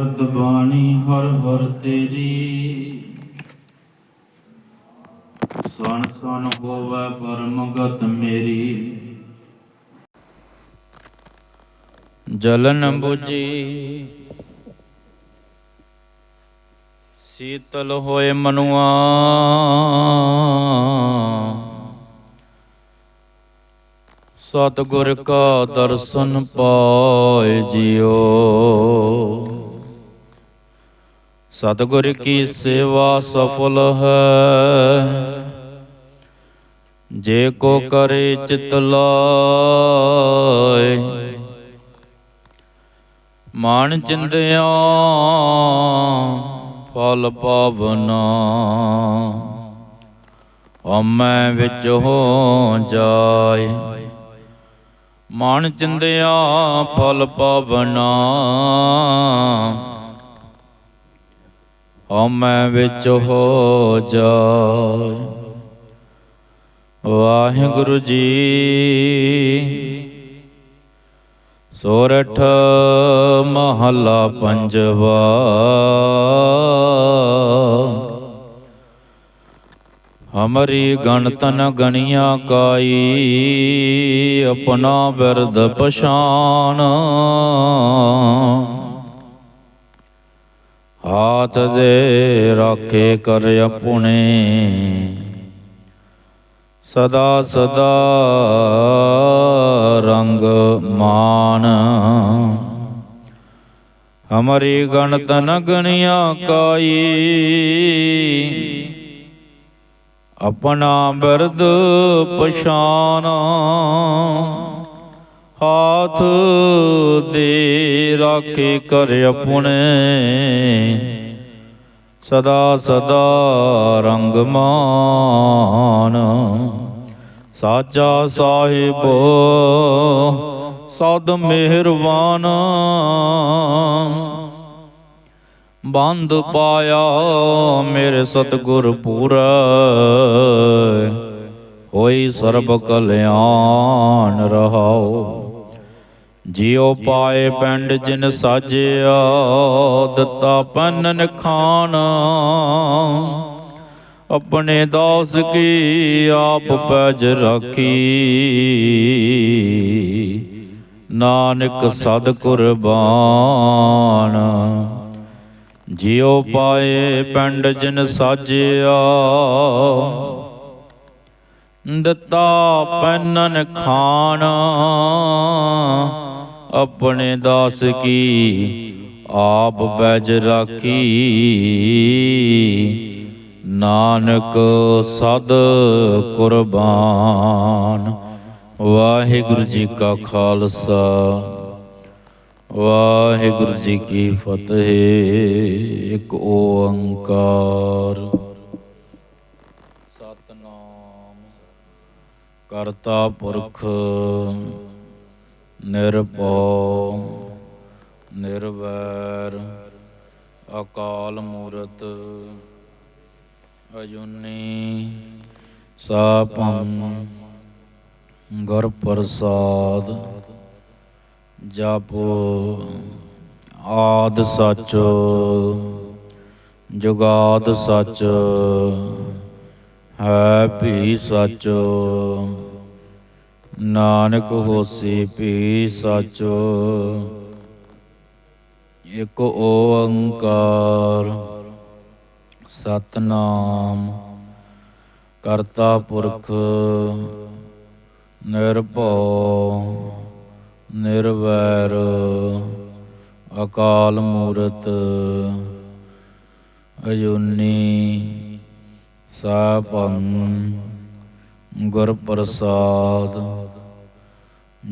ਅੰਮ੍ਰਿਤ ਬਾਣੀ ਹਰ ਹਰ ਤੇਰੀ। ਸੁਣ ਸੁਣ ਹੋਵੇ ਪਰਮਗਤ ਮੇਰੀ। ਜਲਨ ਬੁਝੀ। ਸੀਤਲ ਹੋਏ ਮਨੁਆ। ਸਤਿਗੁਰ ਕਾ ਦਰਸ਼ਨ ਪਾਏ ਜਿਉ ਸਤਿਗੁਰ ਕੀ ਸੇਵਾ ਸਫਲ ਹੈ? ਜੇ ਕੋ ਕਰੇ ਚਿਤ ਲਾਏ ਮਾਨ ਚਿੰਦਿਆ ਫਲ ਪਾਵਨਾ ਹਮੈ ਵਿੱਚ ਹੋ ਜਾਏ ਮਨ ਚਿੰਦਿਆ ਫਲ ਪਾਵਨਾ ਹਮੈ ਵਿੱਚ ਹੋ ਜਾਏ। ਵਾਹਿਗੁਰੂ ਜੀ, ਸੋਰਠ ਮਹੱਲਾ ਪੰਜਵਾ। ਹਮਰੀ ਗਣਤਨ ਗਣੀਆਂ ਕਾਈ, ਆਪਣਾ ਬਿਰਦ ਪਛਾਨ ਹਾਥ ਦੇ ਰਾਖੇ ਕਰ ਆਪਣੇ ਸਦਾ ਸਦਾ ਰੰਗ ਮਾਨ ਹਮਰੀ ਗਣਤਨ ਗਣੀਆਂ ਕਾਈ ਆਪਣਾ ਬਿਰਦ ਪਛਾਨ ਹਾਥ ਦੇ ਰਾਖੇ ਕਰ ਆਪਣੇ ਸਦਾ ਸਦਾ ਰੰਗ ਮਾਨ। ਸਾਚਾ ਸਾਹਿਬ, ਸਦ ਮਿਹਰਬਾਨ। ਬੰਦ ਪਾਇਆ ਮੇਰੇ ਸਤਗੁਰ ਪੂਰੈ। ਹੋਈ ਸਰਬ ਕਲਿਆਣ ਰਹਾਓ। ਜਿਉ ਪਾਏ ਪਿੰਡ ਜਿਨ ਸਾਜਿਆ ਦਿੱਤਾ ਪੰਨਨ ਖਾਨ ਆਪਣੇ ਦਾਸ ਕੀ ਆਪ ਪੈਜ ਰਾਖੀ। ਨਾਨਕ ਸਦ ਕੁਰਬਾਨ। ਜਿਉ ਪਾਏ ਪਿੰਡ ਜਿਨ ਸਾਜਿਆ। ਦਿੱਤਾ ਪੰਨਨ ਖਾਨ ਆਪਣੇ ਦਾਸ ਕੀ? ਆਪ ਬੈਜ ਰਾਖੀ। ਨਾਨਕ ਸਦ ਕੁਰਬਾਨ। ਵਾਹਿਗੁਰੂ ਜੀ ਕਾ ਖਾਲਸਾ। ਵਾਹਿਗੁਰੂ ਜੀ ਕੀ ਫਤਿਹ। ਇੱਕ ਓੰਕਾਰ। ਸਤਨਾਮ। ਕਰਤਾ ਪੁਰਖ। ਨਿਰਭਉ, ਨਿਰਵੈਰ, ਅਕਾਲ ਮੂਰਤ, ਅਜੂਨੀ, ਸਾਪੰ ਗੁਰ ਪ੍ਰਸਾਦ ਜਪੋ, ਆਦ ਸਚ, ਜੁਗਾਦ ਸਚ, ਹੈ ਭੀ ਸਚ। ਨਾਨਕ ਹੋਸੀ ਭੀ ਸੱਚ, ਇਕ ਓੰਕਾਰ ਸਤਨਾਮ ਕਰਤਾ ਪੁਰਖ ਨਿਰਭਉ, ਨਿਰਵੈਰ, ਅਕਾਲ ਮੂਰਤ ਅਜੂਨੀ ਸਾਪੰ ਗੁਰ ਪ੍ਰਸਾਦ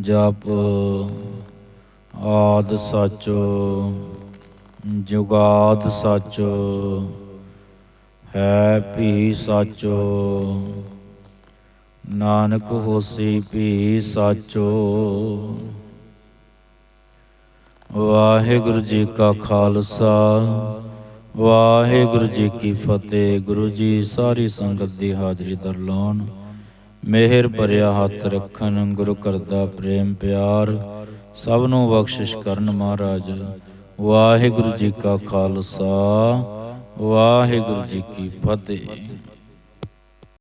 ਜਪ ਆਦ ਸੱਚ, ਜੁਗਾਦ ਸੱਚ, ਹੈ ਭੀ ਸੱਚ, ਨਾਨਕ ਹੋਸੀ ਭੀ ਸਾਚੋ। ਵਾਹਿਗੁਰੂ ਜੀ ਕਾ ਖਾਲਸਾ, ਵਾਹਿਗੁਰੂ ਜੀ ਕੀ ਫਤਿਹ। ਗੁਰੂ ਜੀ, ਸਾਰੀ ਸੰਗਤ ਦੀ ਹਾਜ਼ਰੀ ਦਰਲਾਉਣ ਮਿਹਰ ਭਰਿਆ ਹੱਥ ਰੱਖਣ, ਗੁਰੂ ਕਰਦਾ ਪ੍ਰੇਮ ਪਿਆਰ, ਸਭ ਨੂੰ ਬਖਸ਼ਿਸ਼ ਕਰਨ ਮਹਾਰਾਜ। ਵਾਹਿਗੁਰੂ ਜੀ ਕਾ ਖਾਲਸਾ, ਵਾਹਿਗੁਰੂ ਜੀ ਕੀ ਫਤਿਹ।